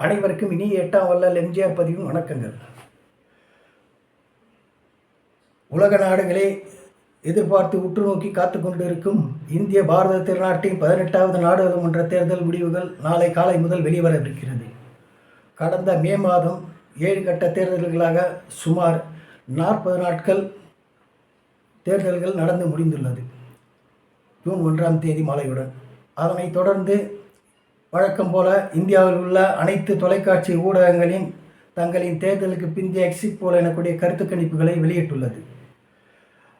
அனைவருக்கும் இனி எட்டாம் வல்லல் எம்ஜிஆர் பதிவும் வணக்கங்கள். உலக நாடுகளே எதிர்பார்த்து உற்று நோக்கி காத்து கொண்டிருக்கும் இந்திய பாரத திருநாட்டின் பதினெட்டாவது நாடாளுமன்ற தேர்தல் முடிவுகள் நாளை காலை முதல் வெளிவரவிருக்கிறது கடந்த மே மாதம் ஏழு கட்ட தேர்தல்களாக சுமார் நாற்பது நாட்கள் தேர்தல்கள் நடந்து முடிந்துள்ளது. ஜூன் ஒன்றாம் தேதி மாலையுடன் அதனைத் தொடர்ந்து வழக்கம் போல இந்தியாவில் உள்ள அனைத்து தொலைக்காட்சி ஊடகங்களின் தங்களின் தேர்தலுக்கு பிந்தைய எக்ஸிட் போல் எனக்கூடிய கருத்து கணிப்புகளை வெளியிட்டுள்ளது.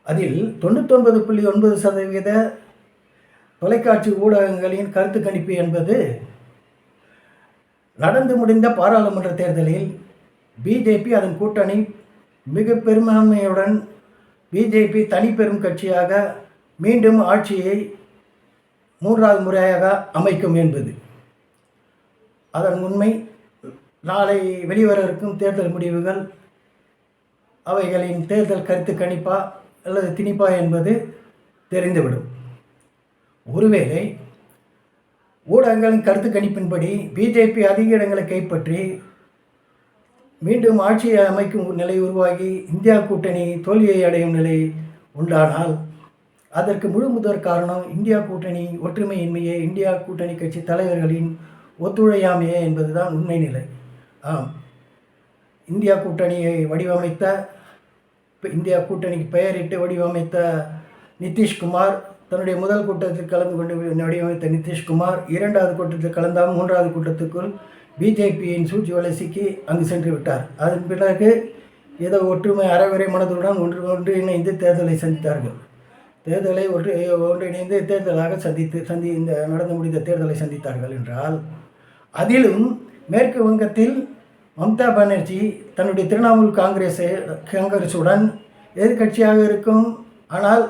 அதில் தொண்ணூத்தொன்பது புள்ளி ஒன்பது சதவீத தொலைக்காட்சி ஊடகங்களின் கருத்து கணிப்பு என்பது நடந்து முடிந்த பாராளுமன்ற தேர்தலில் பிஜேபி அதன் கூட்டணி மிக பெரும்பான்மையுடன் பிஜேபி தனிப்பெரும் கட்சியாக மீண்டும் ஆட்சியை மூன்றாவது முறையாக அமைக்கும் என்பது. அதன் உண்மை நாளை வெளிவர இருக்கும் தேர்தல் முடிவுகள் அவைகளின் தேர்தல் கருத்து கணிப்பா அல்லது திணிப்பா என்பது தெரிந்துவிடும். ஒருவேளை ஊடகங்களின் கருத்து கணிப்பின்படி பிஜேபி அதிக இடங்களை கைப்பற்றி மீண்டும் ஆட்சியை அமைக்கும் நிலை உருவாகி இந்தியா கூட்டணி தோல்வியை அடையும் நிலை உண்டானால் அதற்கு முழு முதற் காரணம் இந்தியா கூட்டணி ஒற்றுமையின்மையே இந்தியா கூட்டணி கட்சி தலைவர்களின் ஒத்துழையாமையே என்பதுதான் உண்மை நிலை. ஆம். இந்தியா கூட்டணியை வடிவமைத்த இந்தியா கூட்டணிக்கு பெயரிட்டு வடிவமைத்த நிதிஷ்குமார் தன்னுடைய முதல் கூட்டத்தில் கலந்து கொண்டு வடிவமைத்த நிதிஷ்குமார் இரண்டாவது கூட்டத்தில் கலந்தால் மூன்றாவது கூட்டத்துக்குள் பிஜேபியின் சூழ்ச்சி வலை சிக்கி அங்கு சென்று விட்டார். அதன் பிறகு ஏதோ ஒற்றுமை அறவரை மனதுடன் ஒன்று ஒன்றிணைந்து தேர்தலை சந்தித்தார்கள். தேர்தலை ஒன்று ஒன்றிணைந்து தேர்தலாக சந்தித்து சந்தி இந்த நடந்து முடிந்த தேர்தலை சந்தித்தார்கள் என்றால் அதிலும் மேற்கு வங்கத்தில் மம்தா பானர்ஜி தன்னுடைய திரிணாமுல் காங்கிரஸ் காங்கிரஸுடன் எதிர்கட்சியாக இருக்கும். ஆனால்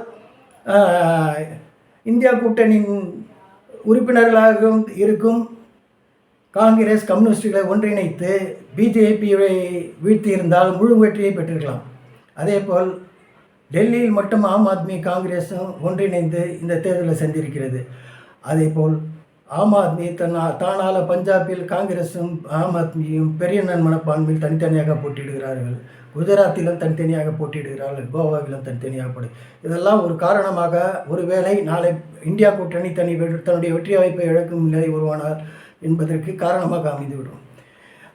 இந்தியா கூட்டணியின் உறுப்பினர்களாகவும் இருக்கும். காங்கிரஸ் கம்யூனிஸ்டுகளை ஒன்றிணைத்து பிஜேபியை வீழ்த்தியிருந்தால் முழு வெற்றியை பெற்றிருக்கலாம். அதேபோல் டெல்லியில் மட்டும் ஆம் ஆத்மி காங்கிரஸும் ஒன்றிணைந்து இந்த தேர்தலை சந்திருக்கிறது அதேபோல் ஆம் ஆத்மி தன் தானால பஞ்சாபில் காங்கிரஸும் ஆம் ஆத்மியும் பெரிய மனப்பான்மையில் தனித்தனியாக போட்டியிடுகிறார்கள். குஜராத்திலும் தனித்தனியாக போட்டியிடுகிறார்கள். கோவாவிலும் தனித்தனியாக போட்டி இதெல்லாம் ஒரு காரணமாக ஒருவேளை நாளை இந்தியா கூட்டணி தனி தன்னுடைய வெற்றி வாய்ப்பை இழக்கும் நிலை உருவானார் என்பதற்கு காரணமாக அமைந்துவிடும்.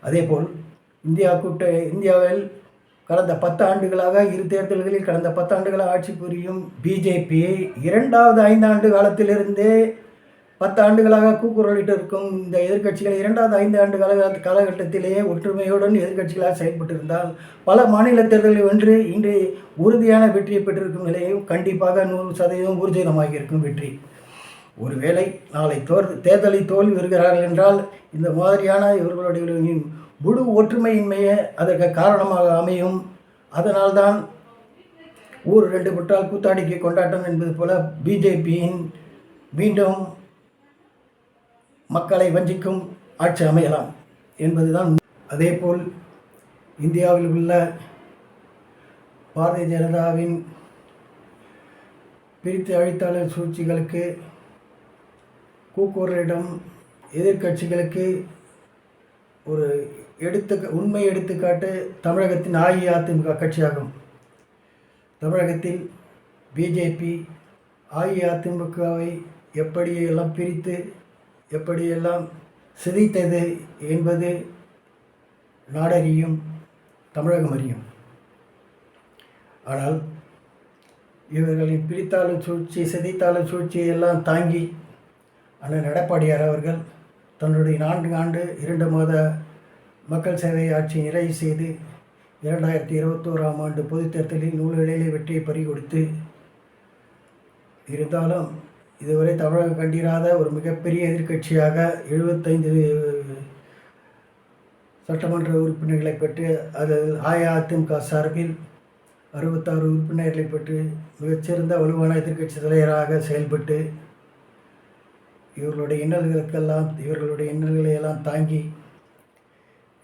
அதேபோல் இந்தியா கூட்ட இந்தியாவில் கடந்த பத்து ஆண்டுகளாக இரு தேர்தல்களில் கடந்த பத்தாண்டுகளாக ஆட்சி புரியும் பிஜேபி இரண்டாவது ஐந்தாண்டு காலத்திலிருந்தே பத்து ஆண்டுகளாக கூக்குரலிட்டு இருக்கும் இந்த எதிர்க்கட்சிகள் இரண்டாவது ஐந்து ஆண்டு கால காலகட்டத்திலேயே ஒற்றுமையுடன் எதிர்க்கட்சிகளாக செயல்பட்டிருந்தால் பல மாநில தேர்தலில் வென்று இன்று உறுதியான வெற்றியை பெற்றிருக்கும் நிலையும் கண்டிப்பாக நூறு சதவீதம் ஊர்ஜிதமாகி இருக்கும் வெற்றி. ஒருவேளை நாளை தோர் தேர்தலை தோல்வி வருகிறார்கள் என்றால் இந்த மாதிரியான இவர்களுடைய முழு ஒற்றுமையின்மையே அதற்கு காரணமாக அமையும். அதனால்தான் ஊர் ரெண்டு குற்றால் கூத்தாடிக்கு கொண்டாட்டம் என்பது போல பிஜேபியின் மீண்டும் மக்களை வஞ்சிக்கும் ஆட்சி அமையலாம் என்பதுதான் அதேபோல் இந்தியாவில் உள்ள பாரதிய ஜனதாவின் பிரித்து அழித்தாளர் சூழ்ச்சிகளுக்கு கூக்குரலிடம் எதிர்கட்சிகளுக்கு ஒரு எடுத்து உண்மை எடுத்துக்காட்டு தமிழகத்தின் அஇஅதிமுக கட்சியாகும். தமிழகத்தில் பிஜேபி அஇஅதிமுகவை எப்படியெல்லாம் பிரித்து எப்படியெல்லாம் சிதைத்தது என்பது நாடறியும் தமிழகம் அறியும். ஆனால் இவர்களின் பிரித்தாளும் சூழ்ச்சி சிதைத்தாளும் சூழ்ச்சி எல்லாம் தாங்கி அண்ணன் எடப்பாடியார் அவர்கள் தன்னுடைய நான்கு ஆண்டு இரண்டு மாத மக்கள் சேவை ஆட்சி நிறைவு செய்து இரண்டாயிரத்தி இருபத்தோராம் ஆண்டு பொதுத் தேர்தலில் நூல்களிலே வெற்றியை பறிகொடுத்து இருந்தாலும் இதுவரை தமிழகம் கண்டிராத ஒரு மிகப்பெரிய எதிர்க்கட்சியாக எழுபத்தைந்து சட்டமன்ற உறுப்பினர்களை பெற்று அது அஇஅதிமுக சார்பில் அறுபத்தாறு உறுப்பினர்களை பெற்று மிகச்சிறந்த வலுவான எதிர்க்கட்சி தலைவராக செயல்பட்டு இவர்களுடைய இன்னல்களுக்கெல்லாம் இவர்களுடைய இன்னல்களை எல்லாம் தாங்கி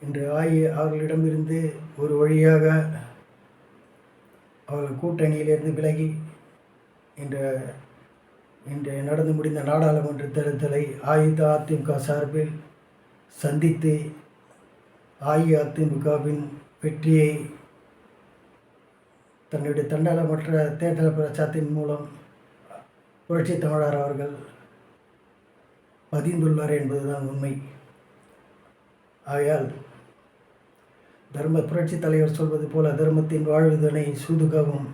இன்று ஆயி அவர்களிடமிருந்து ஒரு வழியாக அவர்கள் கூட்டணியிலிருந்து விலகி இன்று இன்று நடந்து முடிந்த நாடாளுமன்ற தேர்தலை அஇஅதிமுக சார்பில் சந்தித்து அஇஅதிமுகவின் வெற்றியை தன்னுடைய தண்டாளமற்ற தேர்தல் பிரச்சாரத்தின் மூலம் புரட்சி தமிழர் அவர்கள் பதிந்துள்ளார் என்பதுதான் உண்மை. ஆகையால் தர்ம புரட்சி தலைவர் சொல்வது போல தர்மத்தின் வாழ்வுதனை சூதுகவும்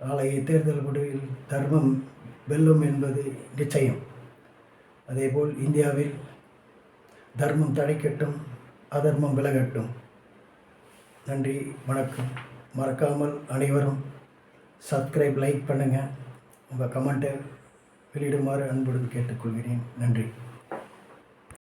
நாளைய தேர்தல் முடிவில் தர்மம் வெல்லும் என்பது நிச்சயம். அதேபோல் இந்தியாவில் தர்மம் தடைக்கட்டும் அதர்மம் விலகட்டும். நன்றி வணக்கம். மறக்காமல் அனைவரும் சப்ஸ்கிரைப் லைக் பண்ணுங்கள் உங்கள் கமெண்ட்டை வெளியிடுமாறு அன்புடன் கேட்டுக்கொள்கிறேன். நன்றி.